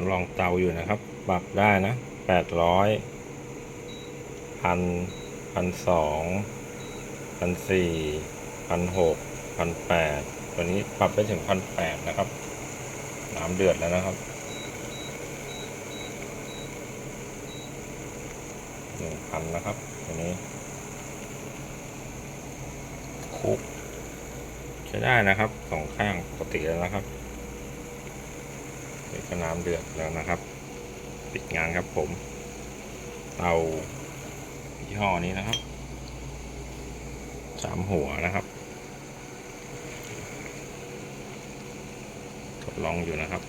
ดลองเตาอยู่นะครับ ปรับได้นะแปดร้อยพันพันสองพันสี่พันหกพันแปดตัวนี้ปรับไปถึงพันแปดนะครับน้ำเดือดแล้วนะครับหนึ่งพันนะครับตัวนี้คุกใช้ได้นะครับสองข้างปกติแล้วนะครับ นี่ก็น้ำเดือดแล้วนะครับ ปิดงานครับผม เตายี่ห้อนี้นะครับสามหัวนะครับ ทดลองอยู่นะครับ